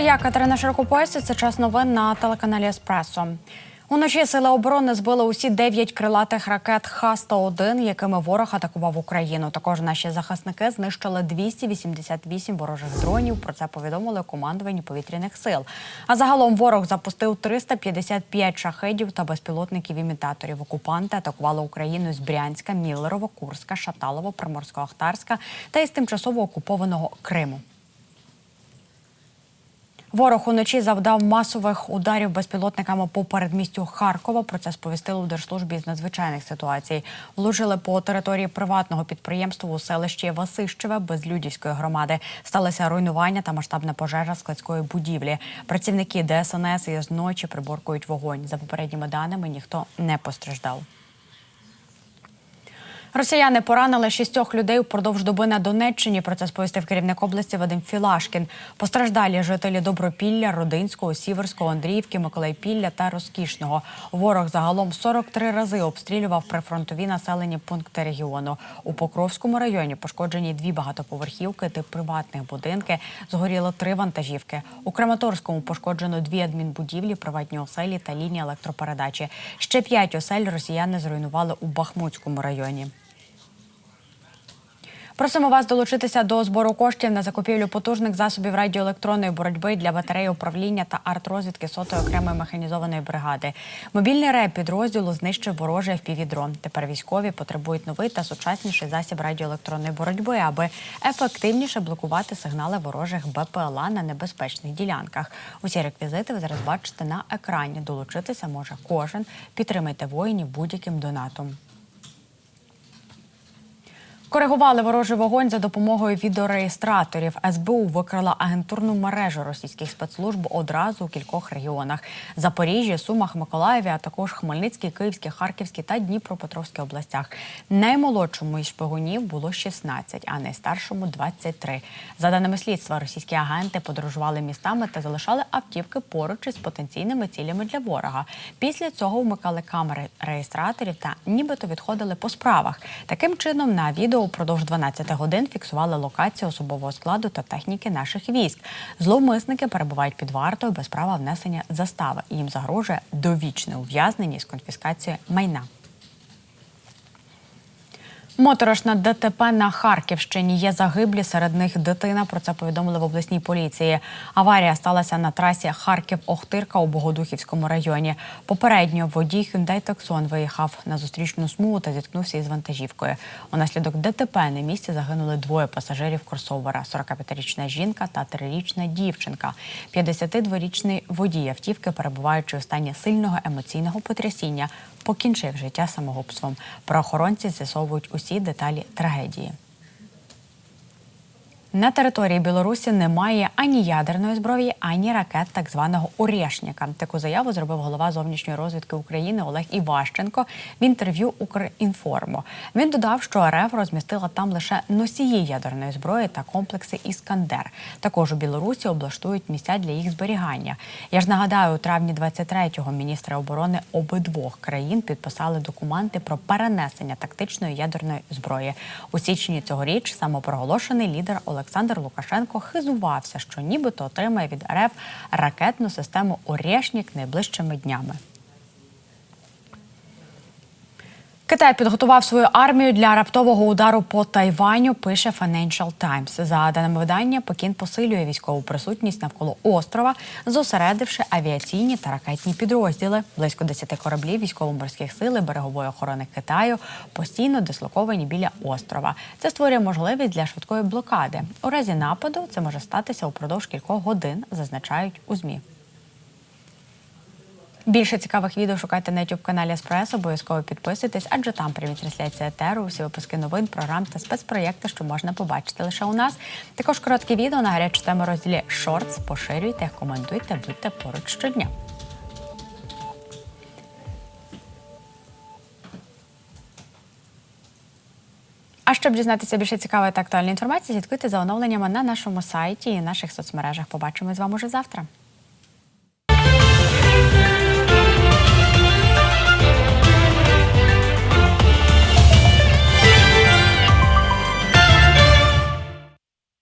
Я Катерина Широкопойці. Це час новин на телеканалі Еспресо. Уночі сили оборони збили усі дев'ять крилатих ракет Х-101, якими ворог атакував Україну. Також наші захисники знищили 288 ворожих дронів. Про це повідомили командуванні повітряних сил. А загалом ворог запустив 355 шахедів та безпілотників імітаторів. Окупанти атакували Україну з Брянська, Міллерова, Курська, Шаталова, Приморсько-Ахтарська та із тимчасово окупованого Криму. Ворог уночі завдав масових ударів безпілотниками по передмістю Харкова. Про це сповістили у Держслужбі з надзвичайних ситуацій. Влучили по території приватного підприємства у селищі Васищеве Безлюдівської громади. Сталося руйнування та масштабна пожежа складської будівлі. Працівники ДСНС із ночі приборкують вогонь. За попередніми даними ніхто не постраждав. Росіяни поранили шістьох людей впродовж доби на Донеччині. Про це сповістив керівник області Вадим Філашкін. Постраждалі жителі Добропілля, Родинського, Сіверського, Андріївки, Миколайпілля та Розкішного. Ворог загалом 43 рази обстрілював прифронтові населені пункти регіону. У Покровському районі пошкоджені дві багатоповерхівки та приватних будинки. Згоріло три вантажівки. У Краматорському пошкоджено дві адмінбудівлі, приватні оселі та лінії електропередачі. Ще п'ять осель росіяни зруйнували у Бахмутському районі. Просимо вас долучитися до збору коштів на закупівлю потужних засобів радіоелектронної боротьби для батареї управління та артрозвідки сотої окремої механізованої бригади. Мобільний реп підрозділу знищив ворожий впівдрон. Тепер військові потребують новий та сучасніший засіб радіоелектронної боротьби, аби ефективніше блокувати сигнали ворожих БПЛА на небезпечних ділянках. Усі реквізити ви зараз бачите на екрані. Долучитися може кожен. Підтримайте воїнів будь-яким донатом. Коригували ворожий вогонь за допомогою відеореєстраторів. СБУ викрила агентурну мережу російських спецслужб одразу у кількох регіонах: Запоріжжі, Сумах, Миколаєві, а також Хмельницькій, Київській, Харківській та Дніпропетровській областях. Наймолодшому із шпигунів було 16, а найстаршому 23. За даними слідства, російські агенти подорожували містами та залишали автівки поруч із потенційними цілями для ворога. Після цього вмикали камери реєстраторів та нібито відходили по справах. Таким чином на відео упродовж 12 годин фіксували локацію особового складу та техніки наших військ. Зловмисники перебувають під вартою без права внесення застави. Їм загрожує довічне ув'язнення з конфіскацією майна. Моторошна ДТП на Харківщині є загиблі серед них дитина. Про це повідомили в обласній поліції. Аварія сталася на трасі Харків-Охтирка у Богодухівському районі. Попередньо водій Hyundai Tucson виїхав на зустрічну смугу та зіткнувся із вантажівкою. Унаслідок ДТП на місці загинули двоє пасажирів кросовера: – 45-річна жінка та 3-річна дівчинка. 52-річний водій автівки, перебуваючи у стані сильного емоційного потрясіння, покінчив життя самогубством. Правоохоронці з'ясовують усі деталі трагедії. На території Білорусі немає ані ядерної зброї, ані ракет так званого «Орешника». Таку заяву зробив голова зовнішньої розвідки України Олег Іващенко в інтерв'ю Укрінформу. Він додав, що РФ розмістила там лише носії ядерної зброї та комплекси Іскандер. Також у Білорусі облаштують місця для їх зберігання. Я ж нагадаю, у травні 23-го міністри оборони обидвох країн підписали документи про перенесення тактичної ядерної зброї. У січні цьогоріч самопроголошений лідер Олександр Лукашенко хизувався, що нібито отримає від РФ ракетну систему Орєшнік найближчими днями. Китай підготував свою армію для раптового удару по Тайваню. Пише Financial Times. За даними видання, Пекін посилює військову присутність навколо острова, зосередивши авіаційні та ракетні підрозділи. Близько 10 кораблів військово-морських сил і берегової охорони Китаю постійно дислоковані біля острова. Це створює можливість для швидкої блокади. У разі нападу це може статися упродовж кількох годин, зазначають у змі. Більше цікавих відео шукайте на youtube каналі Еспресо. Обов'язково підписуйтесь, адже там прямі трансляція етеру, усі випуски новин, програм та спецпроєкти, що можна побачити лише у нас. Також короткі відео на гарячу тему розділі Шортс. Поширюйте, коментуйте, будьте поруч щодня. А щоб дізнатися більше цікавої та актуальної інформації, слідкуйте за оновленнями на нашому сайті і наших соцмережах. Побачимо з вами уже завтра.